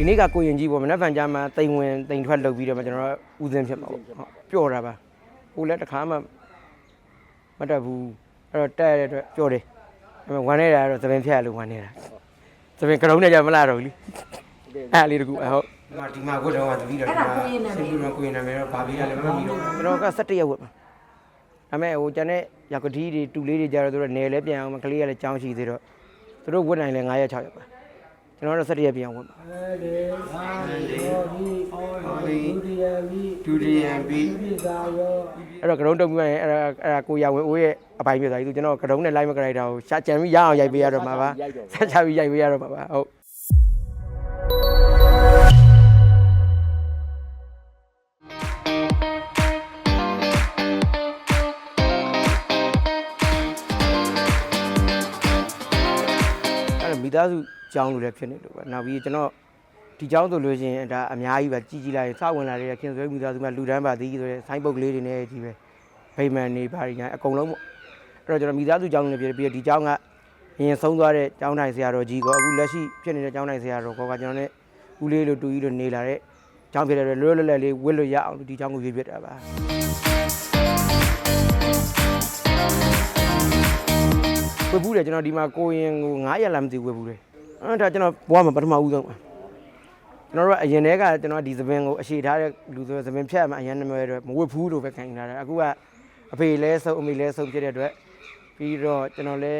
ဒီနေ့ကကိုရင်ကြီးပေါ့မနက်ဖြန်ကြမှာတိမ်ဝင်တိမ်ထွက်လုပ်ပြီးတော့မှကျွန်တော်တို့ဦးစင်းဖြစ်မှာပေါ့ဟုတ်ပျော့တာပါဟိုလည်းတစ်ခါမှမတက်ဘူးအဲ့တော့တက်ရတဲ့အတွက်ပျော့တယ်အဲ့မဲ့ဝမ်းနေတာတော့သပင်ဖြတ်ရလို့ဝမ်းနေတာသပင်ကရုံးနဲ့ကြမလာတော့ဘူးလीအဲ့လေးတကူအဲ့ဟုတ်ဒီမှာဒီမှာကိုတော့တတိတော့ဒီမှာစိတ်ကူတော့ကိုရင်နာမည်တော့ဗာပေးရလည်းမမီတော့ကျွန်တော်က17ရက်ဝက်ပါဒါမဲ့ဟိုကျန်တဲ့ရကတိတွေတူလေးတွေကြတော့သူတို့နယ်လဲပြန်အောင်ကလေးကလည်းကြောင်းရှိသေးတော့သူတို့ဝက်နိုင်လဲ9ရက်6ရက်ပါ ကျွန်တော်တော့17ရက်ပြန်အောင်ဝက်ပါလေအာရောဟိအောဒုတိယဝိဒုတိယဘီပိသာယောအဲ့တော့ကရုံးတုံပြီးရင်အဲ့ဒါအဲ့ဒါကိုရဝင်အိုးရဲ့အပိုင်းပြသွားပြီသူကျွန်တော်ကရုံးနဲ့လိုက်မကြိုက်တာကိုရှာကြံပြီးရအောင်ရိုက်ပေးရတော့မှာပါဆက်ချပြီးရိုက်ပေးရတော့မှာပါဟုတ် မိသားစုကြောင်းလိုလည်းဖြစ်နေလို့ပဲနောက်ပြီးကျွန်တော်ဒီကြောင်းဆိုလို့ရှိရင်ဒါအများကြီးပဲကြီးကြီးလာရင်စဝင်လာတဲ့ခင်ဆွေမိသားစုမှာလူတန်းပါသေးဆိုတဲ့ဆိုင်းပုတ်ကလေးတွေနဲ့ကြီးပဲဗိမာန်နေပါညာအကုန်လုံးပေါ့အဲ့တော့ကျွန်တော်မိသားစုကြောင်းလည်းဖြစ်ပြီးဒီကြောင်းကအရင်ဆုံးသွားတဲ့ကျောင်းထိုင်ဆရာတော်ကြီးကိုအခုလက်ရှိဖြစ်နေတဲ့ကျောင်းထိုင်ဆရာတော်ကောကကျွန်တော်နဲ့ဦးလေးလိုတူကြီးလိုနေလာတဲ့ကျောင်းဖြစ်တဲ့လွတ်လွတ်လပ်လေးဝစ်လို့ရအောင်ဒီကျောင်းကိုရွေးပြတာပါ ဘူးတယ်ကျွန်တော်ဒီမှာကိုရင်ကို9ရက်လာမသိဝစ်ဘူးတယ်အဲ့ဒါကျွန်တော်ဘွားမှာပထမဦးဆုံးပါကျွန်တော်တို့ကအရင်တည်းကကျွန်တော်ဒီသပင်ကိုအရှိထားတဲ့လူဆိုသပင်ဖြတ်မှအရင်နမွဲတော့မဝတ်ဘူးလို့ပဲခံနေတာတယ်အခုကအဖေလဲဆုံးအမေလဲဆုံးဖြစ်တဲ့အတွက်ပြီးတော့ကျွန်တော်လဲ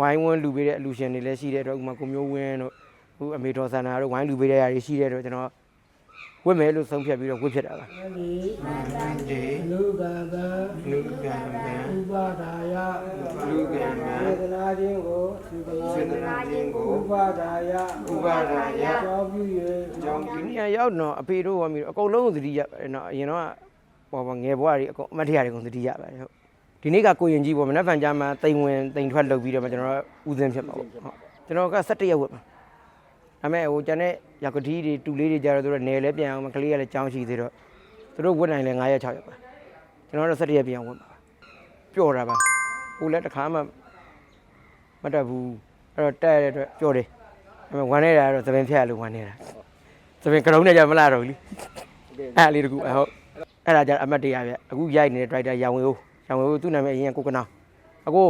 ဝိုင်းဝန်းလူပေးတဲ့အလူရှင်တွေလည်းရှိတဲ့အတွက်ဥပမာကိုမျိုးဝင်းတို့အခုအမေတော်ဆန္ဒတို့ဝိုင်းလူပေးတဲ့ຢာတွေရှိတဲ့အတွက်ကျွန်တော်ဝတ်မယ်လို့ဆုံးဖြတ်ပြီးတော့ဝတ်ဖြစ်တာပါလေဒီလူကံကံလူကံကံဥပါဒါယ လူကံကံစေတနာခြင်းကိုစေတနာစေတနာခြင်းကိုဥပါဒါယဥပါဒါယကြောင်းပြု၍ကြောင့်ဒီနေရာရောက်တော့အဖေတို့ဝမ်းပြီးတော့အကုန်လုံးကိုသတိရပါတယ်နော်အရင်တော့ပေါ်ပေါ်ငယ်ဘွားတွေအကုန်အမတ်ထရတွေအကုန်သတိရပါတယ်ဟုတ်ဒီနေ့ကကိုရင်ကြီးပေါ့မနက်ဖြန်ကြမှာတိမ်ဝင်တိမ်ထွက်လုပ်ပြီးတော့မှကျွန်တော်တို့ဦးစင်းဖြစ်မှာပေါ့ဟုတ်ကျွန်တော်က17ရက်ဝက်ပါဒါမဲ့ဟိုကျန်တဲ့ရကတိတွေတူလေးတွေကြတော့သူတို့နယ်လဲပြန်အောင်ကလေးကလည်းကြောင်းရှိသေးတော့သူတို့ဝက်နိုင်လဲ9ရက်6ရက်ပါကျွန်တော်တော့17ရက်ပြန်အောင်ဝက်ပါပျော့တာပါ ဟိုလည်းတစ်ခါမှမတက်ဘူးအဲ့တော့တက်ရတဲ့အတွက်ပျော့တယ်ဒါပေမဲ့ဝမ်းနေတာကတော့သပင်ဖြတ်ရလို့ဝမ်းနေတာသပင်ကရုံးနဲ့ကြမလာတော့ဘူးလीအဲ့လေးတကူအဟုတ်အဲ့ဒါကြအမတ်တရားဗျအခုရိုက်နေတဲ့ driver ရောင်ဝေဦးရောင်ဝေဦးသူ့နာမည်အရင်ကကိုကနောင်အကို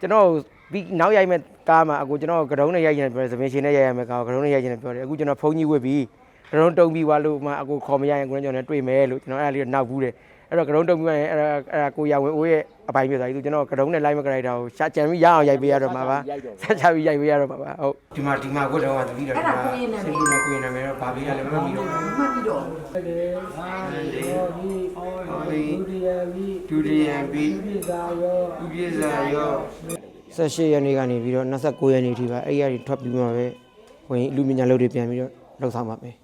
ကျွန်တော်ပြီးနောက်ရိုက်မဲ့ကားမှာအကိုကျွန်တော်ကရုံးနဲ့ရိုက်ရင်ပြောတယ်သပင်ရှင်နဲ့ရိုက်ရမယ်ကားကရုံးနဲ့ရိုက်ရင်ပြောတယ်အခုကျွန်တော်ဖုန်းကြီးဝစ်ပြီးကရုံးတုံးပြီးွားလို့မှအကိုခေါ်မရရင်ကိုကျွန်တော်နဲ့တွေ့မယ်လို့ကျွန်တော်အဲ့ဒါလေးတော့နောက်ဘူးတယ် အဲ့တော့ကရုံးတုံးပြီးွားရင်အဲ့ဒါအဲ့ဒါကိုရောင်ဝေဦးရဲ့အပိုင်းပြသွားပြီသူကျွန်တော်ကရုံးနဲ့လိုက်မကြိုက်တာကိုရှာကြံပြီးရအောင်ရိုက်ပေးရတော့မှာပါဆက်ချပြီးရိုက်ပေးရတော့မှာပါဟုတ်ဒီမှာဒီမှာဝတ်တော့ကတတိတော့ဒီမှာစိတ်ကူတော့ကိုရင်နာမည်တော့ဗာပေးရလည်းမမီတော့လေအာရောဟိအောဒုတိယဝိဒုတိယဘီပိသာယောဥပိ္ပဇာယော18ရက်နေ့ကနေပြီးတော့29ရက်နေ့ထိပါအဲ့ရည်ထွက်ပြီးမှပဲဝင်လူမြညာလုပ်တွေပြန်ပြီးတော့လှုပ်ဆောင်ပါမယ်